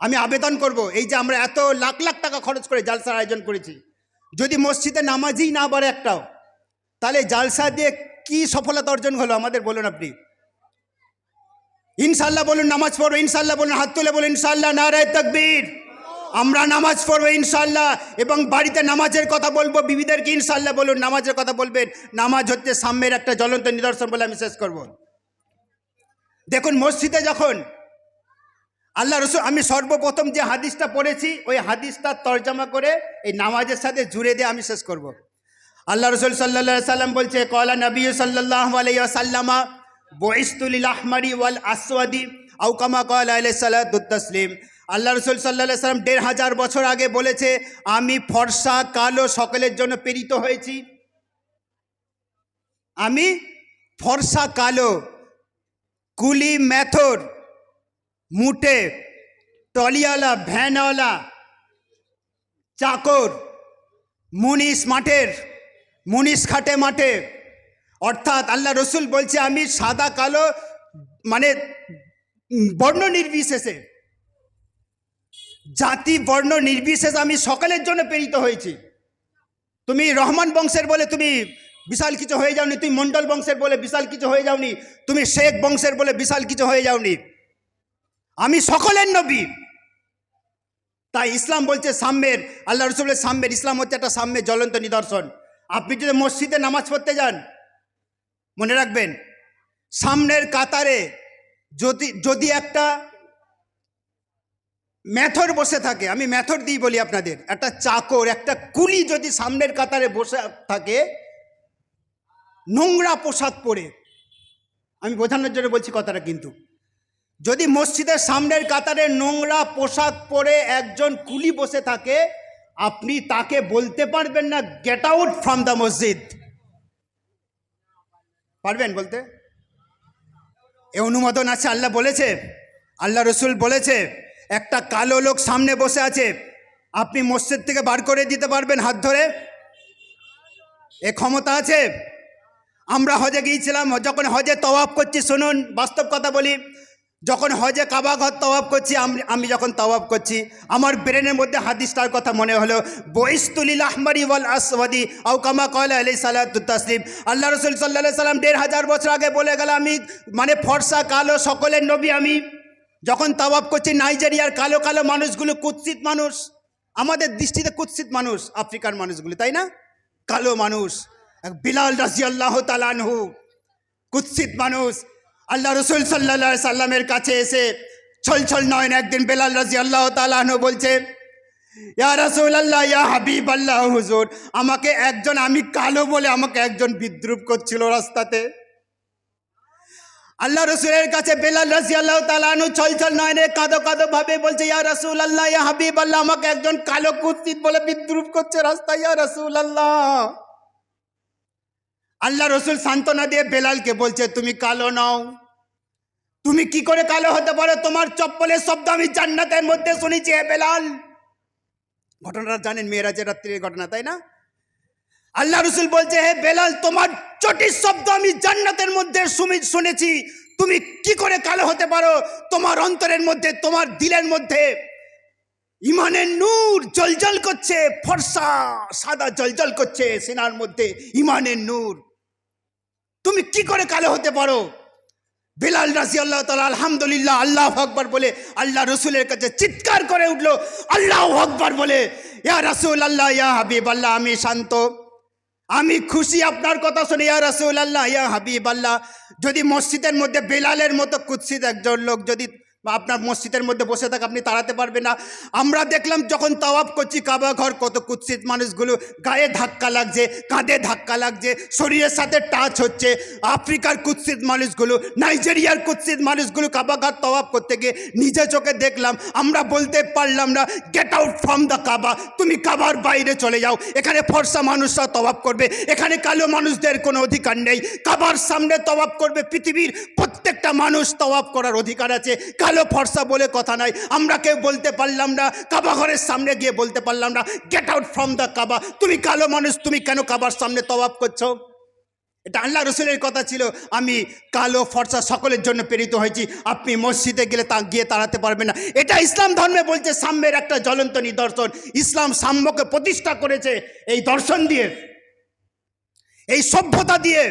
আমি আবেদন করব, এই যে আমরা এত লাখ লাখ টাকা খরচ করে জালসার আয়োজন করেছি। যদি মসজিদে নামাজই না বাড়ে একটাও, তাহলে জালসা দিয়ে কি সফলতা অর্জন হলো আমাদের বলুন আপনি? ইনশাল্লাহ বলুন নামাজ পড়ব ইনশাল্লাহ বলুন হাত তুলে বলুন ইনশাল্লাহ নারায় তকবীর। আমরা নামাজ পড়ব ইনশাল্লাহ এবং বাড়িতে নামাজের কথা বলব, বিবিদেরকে ইনশাল্লাহ বলুন নামাজের কথা বলবেন। নামাজ হচ্ছে সাম্যের একটা জ্বলন্ত নিদর্শন বলে আমি শেষ করব। দেখুন মসজিদে যখন আল্লাহ রসুল, আমি সর্বপ্রথম যে হাদিসটা পড়েছি, ওই হাদিসটা তর্জমা করে এই নামাজের সাথে জুড়ে দিয়ে আমি শেষ করব। আল্লাহ রসুল সাল্লা সাল্লাম বলছে কলা নবী সাল্লাহ আলাইসাল্লামা বইস্তুল আহমারি ওয়াল আসওয়াদি আউকামা কল আলাইসাল্লাম আল্লাহ রসুল সাল্লাহ সাল্লাম দেড় হাজার বছর আগে বলেছে, আমি ফর্সা, কালো সকলের জন্য প্রেরিত হয়েছি। আমি ফর্সা, কালো, কুলি, ম্যাথর মুটে টলিওয়ালা, ভ্যানওয়ালা, চাকর, মুনিশ মাঠের, মুনিশ খাটে মাঠে। অর্থাৎ আল্লাহ রসুল বলছে, আমি সাদা, কালো মানে বর্ণ নির্বিশেষে, জাতি, বর্ণ নির্বিশেষে আমি সকলের জন্য প্রেরিত হয়েছি। তুমি রহমান বংশের বলে তুমি বিশাল কিছু হয়ে যাওনি, তুমি মণ্ডল বংশের বলে বিশাল কিছু হয়ে যাওনি, তুমি শেখ বংশের বলে বিশাল কিছু হয়ে যাওনি। আমি সকলের নবী। তাই ইসলাম বলছে সাম্যের, আল্লাহ রসুলের সাম্যের, ইসলাম হচ্ছে একটা সাম্যের জ্বলন্ত নিদর্শন। আপনি যদি মসজিদে নামাজ পড়তে যান, মনে রাখবেন, সামনের কাতারে যদি যদি একটা ম্যাথর বসে থাকে, আমি ম্যাথর দিই বলি আপনাদের, একটা চাকর, একটা কুলি যদি সামনের কাতারে বসে থাকে, নোংরা পোশাক পরে, আমি বোঝানোর জন্য বলছি কথাটা কিন্তু। যদি মসজিদের সামনের কাতারে নোংরা পোশাক পরে একজন কুলি বসে থাকে, আপনি তাকে বলতে পারবেন না গেট আউট ফ্রম দ্য মসজিদ পারবেন বলতে? এ অনুমোদন আছে, আল্লাহ বলেছে, আল্লাহ রসুল বলেছে, একটা কালো লোক সামনে বসে আছে, আপনি মসজিদ থেকে বার করে দিতে পারবেন হাত ধরে। এ ক্ষমতা আছে। আমরা হজে গিয়েছিলাম, যখন হজে তওয়াফ করছি, শুনুন, বাস্তব কথা বলি যখন হজে কাবা ঘর তওয়াফ করছি, আমি আমি যখন তওয়াফ করছি, আমার ব্রেনের মধ্যে হাদিসটার কথা মনে হলো বইস্তুলিল আহমারি ওয়াল আসওয়াদি আও কামা কয়লা আলি সালাতু তাসলিম। আল্লাহ রসুল সাল্লাহ সাল্লাম দেড় হাজার বছর আগে বলে গেল, আমি মানে ফর্সা কালো সকলের নবী আমি। যখন তাওয়াফ করছি, নাইজেরিয়ার কালো কালো মানুষগুলো কুৎসিত মানুষ। আমাদের দৃষ্টিতে কুৎসিত মানুষ, আফ্রিকার মানুষগুলো, তাই না? কালো মানুষ। বিলাল রাজি আল্লাহ তালানহু কুৎসিত মানুষ। আল্লাহ রসুল সাল্লা সাল্লামের কাছে এসে ছল ছল নয়ন একদিন বেলাল রাজি আল্লাহ তালানহু বলছে, ইয়া রসুল আল্লাহ ইয়া হাবিব আল্লাহ হুজুর, আমাকে একজন, আমি কালো বলে আমাকে একজন বিদ্রুপ করছিল রাস্তাতে। আল্লাহ রসুলের কাছে বেলাল রাজি আল্লাহ তালানু ছল ছল নয়নে কাঁদো কাঁদো ভাবে বলছে, ইয়া রসুল আল্লাহ ইয়া হাবিব আল্লাহ আমাকে একজন কালো কুৎসিত বলে বিদ্রুপ করছে রাস্তায়, ইয়া রসুল আল্লাহ আল্লাহ রসুল সান্ত্বনা দিয়ে বেলালকে বলছে, তুমি কালো নাও। তুমি কি করে কালো হতে পারো? তোমার চপ্পলের শব্দ আমি জান্নাতের মধ্যে শুনেছি, হে বেলাল। ঘটনাটা জানেন মেয়েরাজের রাত্রির ঘটনা, তাই না? আল্লাহ রসুল বলছে, হে বেলাল, তোমার চটির শব্দ আমি জান্নাতের মধ্যে শুনেছি। তুমি কি করে কালো হতে পারো? তোমার অন্তরের মধ্যে, তোমার দিলের মধ্যে ইমানের নূর জলজল করছে, ফর্সা সাদা জলজল করছে, সেনার মধ্যে ইমানের নূর। তুমি কি করে কালো হতে পারো? বেলাল রাজি আল্লাহ তালা আলহামদুলিল্লাহ আল্লাহ আকবর বলে আল্লাহ রসুলের কাছে চিৎকার করে উঠল, আল্লাহ আকবর বলে, ইয়া রসুল আল্লাহ ইয়া হাবিব আল্লাহ আমি শান্ত। আমি খুশি আপনার কথা শুনে, ইয়া রসুল আল্লাহ ইয়া হাবিব আল্লাহ যদি মসজিদের মধ্যে বেলালের মতো কুৎসিত একজন লোক যদি আপনার মসজিদের মধ্যে বসে থাকে আপনি তাড়াতে পারবেন না। আমরা দেখলাম যখন তাওয়াফ করছি কাবা ঘর, কত কুৎসিত মানুষগুলো গায়ে ধাক্কা লাগছে, কাঁধে ধাক্কা লাগছে, শরীরের সাথে টাচ হচ্ছে। আফ্রিকার কুৎসিত মানুষগুলো, নাইজেরিয়ার কুৎসিত মানুষগুলো কাবা ঘর তওয়াফ করতে গিয়ে নিজে চোখে দেখলাম, আমরা বলতে পারলাম না get out from the Kaaba তুমি কাবার বাইরে চলে যাও। এখানে ফর্সা মানুষরা তওয়াফ করবে, এখানে কালো মানুষদের কোনো অধিকার নেই। কাবার সামনে তওয়াফ করবে পৃথিবীর প্রত্যেকটা মানুষ তওয়াফ করার অধিকার আছে। কালো ফর্সা বলে কথা নাই। আমরা কেউ বলতে পারলাম না, কাবা ঘরের সামনে গিয়ে বলতে পারলাম না get out from the Kaaba. তুমি কালো মানুষ, তুমি কেন কাবার সামনে তবাব করছ? এটা আল্লাহ রসুলের কথা ছিল। আমি কালো, ফর্সা সকলের জন্য প্রেরিত হয়েছি। আপনি মসজিদে গেলে তা গিয়ে তাড়াতে পারবেন না। এটা ইসলাম ধর্মে বলছে সাম্যের একটা জ্বলন্ত নিদর্শন। ইসলাম সাম্যকে প্রতিষ্ঠা করেছে এই দর্শন দিয়ে, এই সভ্যতা দিয়ে।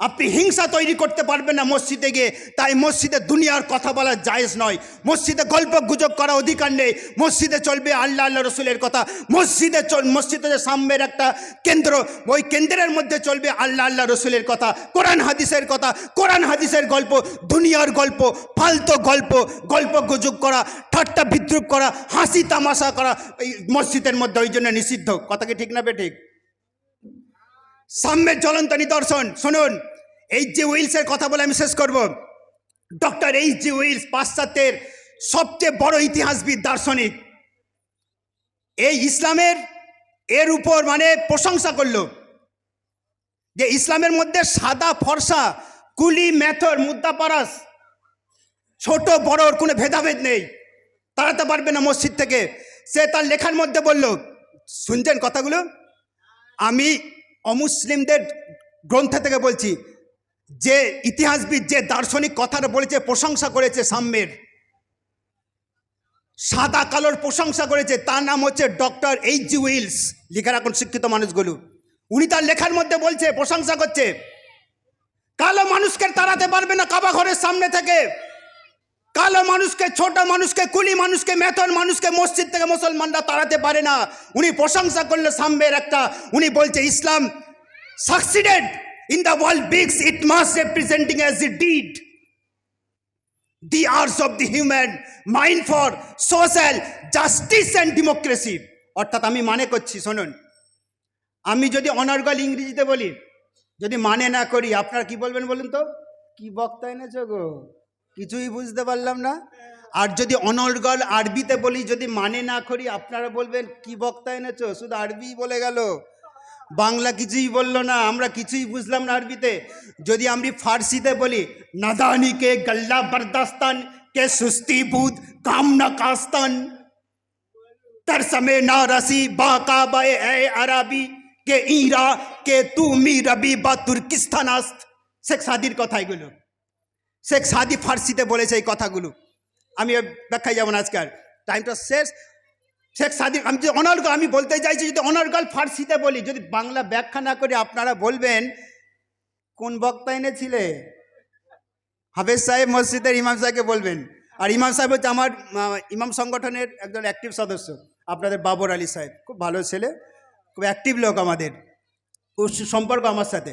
আপনি হিংসা তৈরি করতে পারবেন না মসজিদে গিয়ে। তাই মসজিদে দুনিয়ার কথা বলা জায়েজ নয়। মসজিদে গল্প গুজব করা অধিকার নেই। মসজিদে চলবে আল্লাহ আল্লাহ রসুলের কথা। মসজিদে চল মসজিদে সাম্যের একটা কেন্দ্র, ওই কেন্দ্রের মধ্যে চলবে আল্লাহ আল্লাহ রসুলের কথা। কোরআন হাদিসের কথা, কোরআন হাদিসের গল্প, দুনিয়ার গল্প, ফালতু গল্প গল্প গুজব করা, ঠাট্টা বিদ্রুপ করা, হাসি তামাশা করা, এই মসজিদের মধ্যে ওই জন্য নিষিদ্ধ। কথা কি ঠিক না বে ঠিক? সাম্যের জ্বলন্ত নিদর্শন। শুনুন, এই যে উইলসের কথা বলে আমি শেষ করব। ডক্টর এইচ জি উইলস পাশ্চাত্যের সবচেয়ে বড় ইতিহাসবিদ দার্শনিক। এই ইসলামের, এর উপর মানে প্রশংসা করল। যে ইসলামের মধ্যে সাদা ফর্সা, কুলি মেথর মুদ্রাপারাস, ছোট বড়র কোনো ভেদাভেদ নেই। তাড়াতে পারবে না মসজিদ থেকে। সে তার লেখার মধ্যে বলল, শুনছেন কথাগুলো? আমি অমুসলিমদের গ্রন্থ থেকে বলছি, যে ইতিহাসবিদ যে দার্শনিক কথাটা বলেছে, প্রশংসা করেছে সাম্যের। সাদা কালোর প্রশংসা করেছে, তার নাম হচ্ছে ডক্টর এইচ জি উইলস লিখে রাখুন শিক্ষিত মানুষগুলো। উনি তার লেখার মধ্যে বলছে, প্রশংসা করছে, কালো মানুষকে তাড়াতে পারবে না কাবা ঘরের সামনে থেকে। কালো মানুষকে, ছোট মানুষকে, কুলি মানুষকে মেথন মানুষকে মসজিদ থেকে মুসলমানরা তাড়াতে পারে না। উনি প্রশংসা করল সাম্যের একটা, উনি বলছে, Islam succeeded in the world because it must representing as a did the arts of the human mind for social justice and democracy অর্থাৎ আমি মানে করছি, শুনুন। আমি যদি অনর্গল ইংরেজিতে বলি, যদি মানে না করি, আপনারা কি বলবেন বলুন তো? কি বক্তা এনেছো গো? কিছুই বুঝতে পারলাম না। আর যদি অনর্গল আরবিতে বলি, যদি মানে না করি, আপনারা বলবেন, কি বক্তা এনেছ? শুধু আরবি বলে গেল। বাংলা কিছুই বলল না, আমরা কিছুই বুঝলাম না আরবিতে। যদি আমি ফার্সিতে বলি, নাদানি কে গল্লা বরদাস্তান, কে সুস্তি বুধ কামনা কাস্তান। তার তরসমে না রাশি বা কাবা এ আরবি, কে ইরা, কে তুমি রবি বা তুর্কিস্তান আস্ত শেখ সাদির কথা এগুলো। শেখ সাদি ফার্সিতে বলেছে এই কথাগুলো। আমি এর ব্যাখ্যায় যাব না আজকাল টাইমটা শেষ। শেখ সাদি, আমি যদি অনর্গল, আমি বলতে চাইছি যদি অনর্গল ফার্সিতে বলি, যদি বাংলা ব্যাখ্যা না করে আপনারা বলবেন, কোন বক্তা এনেছিলে? হাফেজ সাহেব মসজিদের ইমাম সাহেবকে বলবেন। আর ইমাম সাহেব হচ্ছে আমার ইমাম সংগঠনের একজন অ্যাক্টিভ সদস্য। আপনাদের বাবর আলী সাহেব। খুব ভালো ছেলে, খুব অ্যাক্টিভ লোক আমাদের। খুব সম্পর্ক আমার সাথে।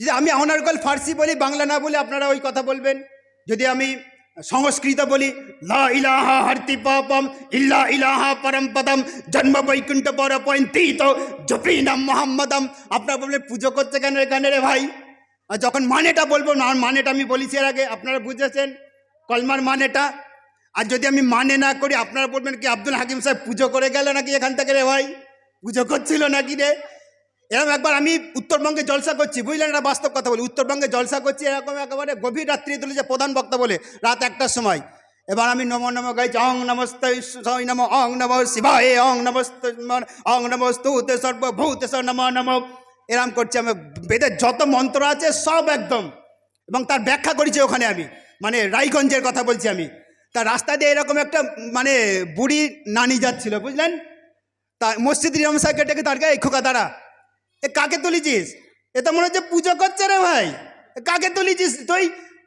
যদি আমি অনার্গল ফার্সি বলি, বাংলা না বলে আপনারা ওই কথা বলবেন। যদি আমি সংস্কৃত বলি, লা ইলাহা হর্তি পাপম, ইল্লা ইলাহা পরম পদম, জন্ম বৈকুণ্ঠ পর পয়ন্তীত, জপিনাম মোহাম্মদম। আপনার বলবেন পুজো করছে কেন এখানে রে ভাই? আর যখন মানেটা বলব, না, মানেটা আমি বলেছি এর আগে, আপনারা বুঝেছেন? কলমার মানেটা? আর যদি আমি মানে না করি, আপনারা বলবেন কি, আব্দুল হাকিম সাহেব পুজো করে গেল নাকি এখান থেকে রে ভাই? পুজো করছিল নাকি রে? এরকম একবার আমি উত্তরবঙ্গে জলসা করছি, বুঝলেন? এটা বাস্তব কথা বলি। উত্তরবঙ্গে জলসা করছি, এরকম একেবারে গভীর রাত্রি তুলেছে, প্রধান বক্তা বলে, রাত একটার সময়। এবার আমি নম নম গাইছি, অং নমস্তে নম, অং নম শিবায়, অং নমস্তে অং নমস্তুতে সর্বভূতেশ্বর নম নম। এরম করছি আমি। বেদের যত মন্ত্র আছে, সব একদম। এবং তার ব্যাখ্যা করেছি ওখানে আমি। মানে রায়গঞ্জের কথা বলছি আমি। তার রাস্তা দিয়ে এরকম একটা মানে বুড়ি নানি যাচ্ছিল, বুঝলেন? তা মসজিদ ইমাম সাহেবকে ডেকে তার গায়ে খোকা দাঁড়া। এ কাকে তুলেছিস? এ তো মনে হচ্ছে পুজো করছে রে ভাই। কাকে তুলেছিস? তুই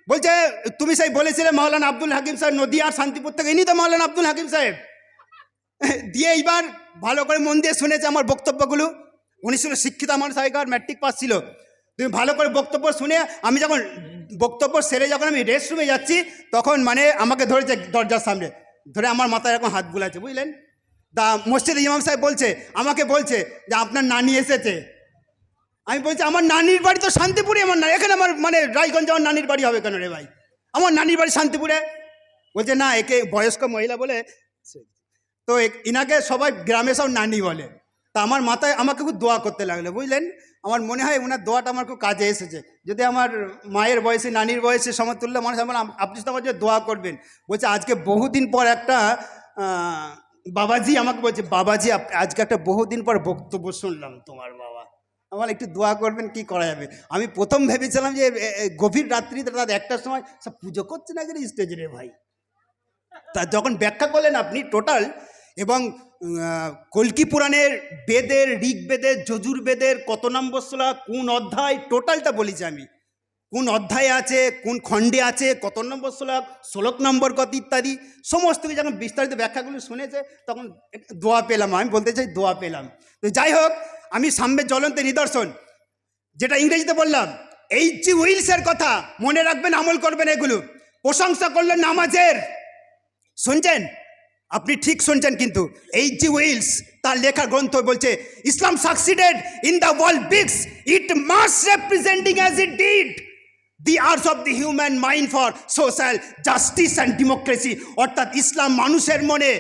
বলছে, তুমি সেই বলেছিলে মাওলানা আব্দুল হাকিম সাহেব নদী আর শান্তিপুর থেকে। ইনি তো মাওলানা আব্দুল হাকিম সাহেব। দিয়ে এইবার ভালো করে মন দিয়ে শুনেছে আমার বক্তব্যগুলো। উনি ছিল শিক্ষিত মানুষ আগেকার ম্যাট্রিক পাস ছিল। তুমি ভালো করে বক্তব্য শুনে, আমি যখন বক্তব্য সেরে যখন আমি রেস্ট রুমে যাচ্ছি, তখন মানে আমাকে ধরেছে দরজার সামনে। ধরে আমার মাথায় এরকম হাত বুলাচ্ছে, বুঝলেন? তা মসজিদ ইমাম সাহেব বলছে, আমাকে বলছে যে আপনার নানি এসেছে। আমি বলছি, আমার নানির বাড়ি তো শান্তিপুরে, আমার না, এখানে আমার মানে রায়গঞ্জে আমার নানির বাড়ি হবে কেন রে ভাই? আমার নানির বাড়ি শান্তিপুরে। বলছে, না, একে বয়স্ক মহিলা বলে তো ইনাকে সবাই গ্রামে সব নানি বলে। তা আমার মাথায়, আমাকে খুব দোয়া করতে লাগল, বুঝলেন? আমার মনে হয় ওনার দোয়াটা আমার খুব কাজে এসেছে। যদি আমার মায়ের বয়সে, নানির বয়সে সমতুল্য মানুষ, আমার আপনি তো আমার জন্য দোয়া করবেন। বলছে, আজকে বহুদিন পর একটা বাবাজি আমাকে বলছে, বাবাজি আজকে একটা বহুদিন পর বক্তব্য শুনলাম তোমার বাবা। আমার একটু দোয়া করবেন, কি করা যাবে? আমি প্রথম ভেবেছিলাম যে গভীর রাত্রিতে রাত একটার সময় সব পুজো করছে না এখানে স্টেজে রে ভাই? তা যখন ব্যাখ্যা করলেন আপনি টোটাল এবং কল্কি পুরাণের বেদের, ঋগ্বেদের, যজুর্বেদের কত নম্বর শ্লোক, কোন অধ্যায় টোটালটা বলেছি আমি। কোন অধ্যায়ে আছে, কোন খণ্ডে আছে, কত নম্বর শ্লোক শ্লোক নম্বর কত ইত্যাদি, সমস্ত কিছু যখন বিস্তারিত ব্যাখ্যাগুলো শুনেছে, তখন দোয়া পেলাম, আমি বলতে চাই দোয়া পেলাম। তো যাই হোক আমি সাম্যের জ্বলন্ত নিদর্শন, যেটা ইংরেজিতে বললাম এইচ জি উইলসের কথা মনে রাখবেন, আমল করবেন এগুলো। প্রশংসা করলেন নামাজের। শুনছেন? আপনি ঠিক শুনছেন কিন্তু এইচ জি উইলস, তার লেখা গ্রন্থ বলছে, Islam succeeded in the world because it must representing as it did the arts of the human mind for social justice and democracy অর্থাৎ ইসলাম মানুষের মনে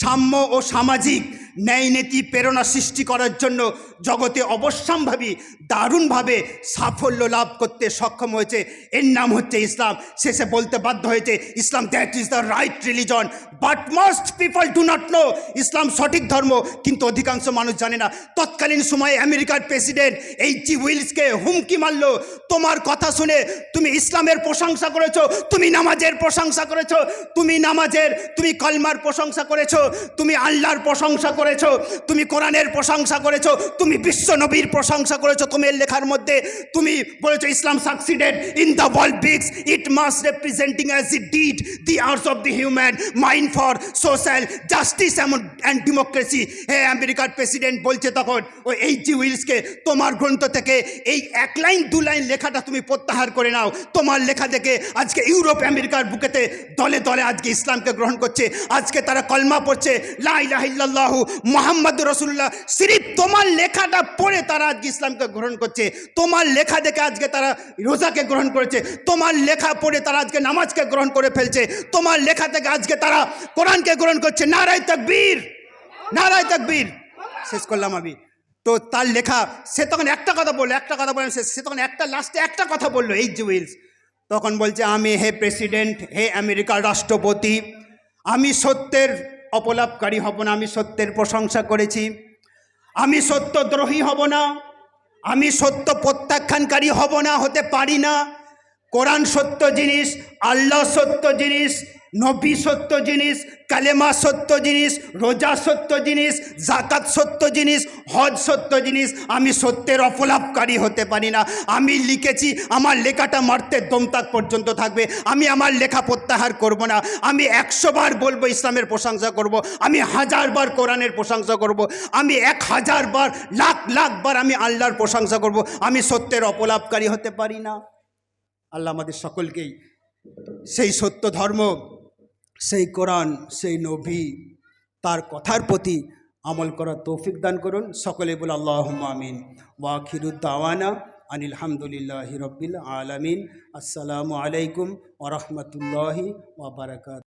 সাম্য ও সামাজিক ন্যায় নীতি, প্রেরণা সৃষ্টি করার জন্য জগতে অবশ্যম্ভাবী, দারুণভাবে সাফল্য লাভ করতে সক্ষম হয়েছে। এর নাম হচ্ছে ইসলাম। শেষে বলতে বাধ্য হয়েছে, Islam that is the right religion but most people do not know ইসলাম সঠিক ধর্ম, কিন্তু অধিকাংশ মানুষ জানে না। তৎকালীন সময়ে আমেরিকার প্রেসিডেন্ট এইচ জি উইলসকে হুমকি মারলো, তোমার কথা শুনে তুমি ইসলামের প্রশংসা করেছ, তুমি নামাজের প্রশংসা করেছ, তুমি নামাজের, তুমি কলমার প্রশংসা করেছ, তুমি আল্লাহর প্রশংসা করেছ, তুমি কোরআনের প্রশংসা করেছ, তুমি বিশ্ব নবীর প্রশংসা করেছ, তোমার লেখার মধ্যে তুমি বলেছ, Islam succeeded in the world because it must representing as it did the arts of the human mind for social justice এমন অ্যান্ড ডেমোক্রেসি হে আমেরিকার প্রেসিডেন্ট বলছে তখন ও এইচ জি উইলসকে তোমার গ্রন্থ থেকে এই এক লাইন, দু লাইন লেখাটা তুমি প্রত্যাহার করে নাও। তোমার লেখা দেখে আজকে ইউরোপ আমেরিকার বুকেতে দলে দলে আজকে ইসলামকে গ্রহণ করছে। আজকে তারা কলমা পড়ছে লাইলাহিল্লাহু মোহাম্মদ রসুল্লাহ, সিরিফ তোমার লেখাটা পড়ে তারা আজকে ইসলামকে গ্রহণ করছে। তোমার লেখা দেখে আজকে তারা রোজাকে গ্রহণ করেছে। তোমার লেখা পড়ে তারা আজকে নামাজকে গ্রহণ করে ফেলছে। তোমার লেখা থেকে আজকে তারা কোরআনকে গ্রহণ করছে। নারায় তকবীর নারায় তকবীর। শেষ করলাম আমি। তো তার লেখা, সে তখন একটা কথা বলল, একটা কথা বললাম সে সে তখন একটা লাস্টে একটা কথা বলল এইচ জি উইলস তখন বলছে, আমি হে প্রেসিডেন্ট হে আমেরিকার রাষ্ট্রপতি, আমি সত্যের অপলাপকারী হব না, আমি সত্যের প্রশংসা করেছি। আমি সত্যদ্রোহী হব না, আমি সত্য প্রত্যাখ্যানকারী হব না, হতে পারি না। কোরআন সত্য জিনিস, আল্লাহ সত্য জিনিস নবী সত্য জিনিস, কালেমা সত্য জিনিস, রোজা সত্য জিনিস জাকাত সত্য জিনিস, হজ সত্য জিনিস, আমি সত্যের অপলাপকারী হতে পারি না। আমি লিখেছি, আমার লেখাটা মারতে দমতাক পর্যন্ত থাকবে। আমি আমার লেখা প্রত্যাহার করব না। আমি একশো বার বলব, ইসলামের প্রশংসা করব। আমি হাজার বার কোরআনের প্রশংসা করব। আমি এক হাজার বার, লাখ লাখ বার আমি আল্লাহর প্রশংসা করব। আমি সত্যের অপলাপকারী হতে পারি না। আল্লাহ আমাদের সকলকেই সেই সত্য ধর্ম সেই কোরআন, সেই নবী, তার কথার প্রতি আমল করার তৌফিক দান করুন। সকলে বলে আল্লাহ আমিন। ওয়াখিরুদ্দাওয়ানা আনিল হামদুলিল্লাহ রব্বিল আলমিন। আসসালামু আলাইকুম ওরহমতুল্লাহি ওবরাকাত